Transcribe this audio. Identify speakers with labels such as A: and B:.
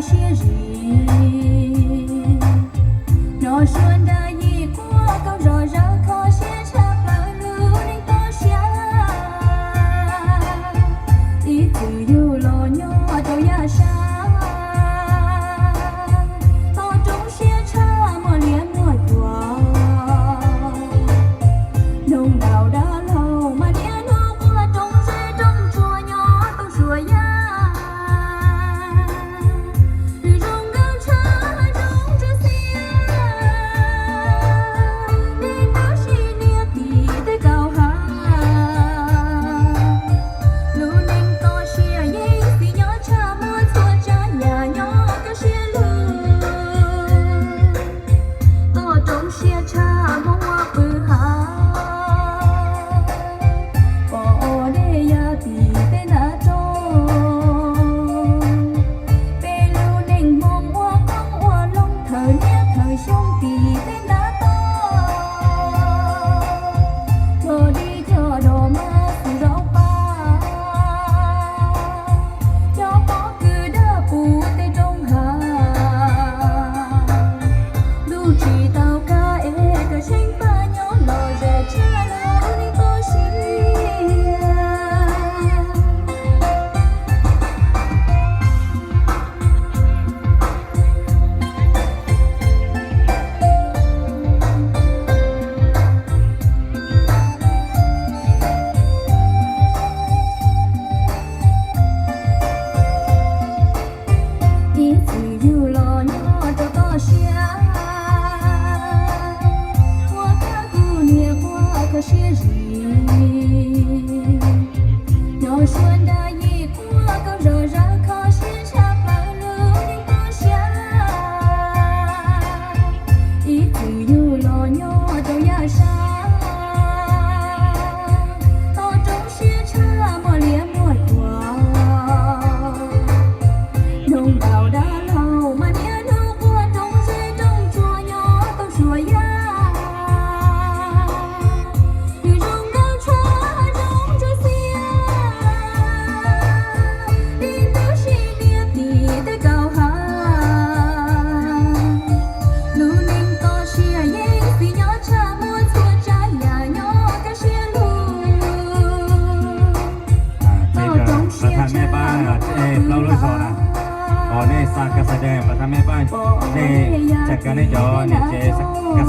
A: 些人，若说的一过，够热热可些长了路的多下，一直有老鸟都要
B: 上。 ประธานแม่บ้านเอเราลือกสอนนะอ๋อเนี่ยสากาแสดงประธานแม่บ้านเนี่ยจักรเนจอเนี่ยเจสกา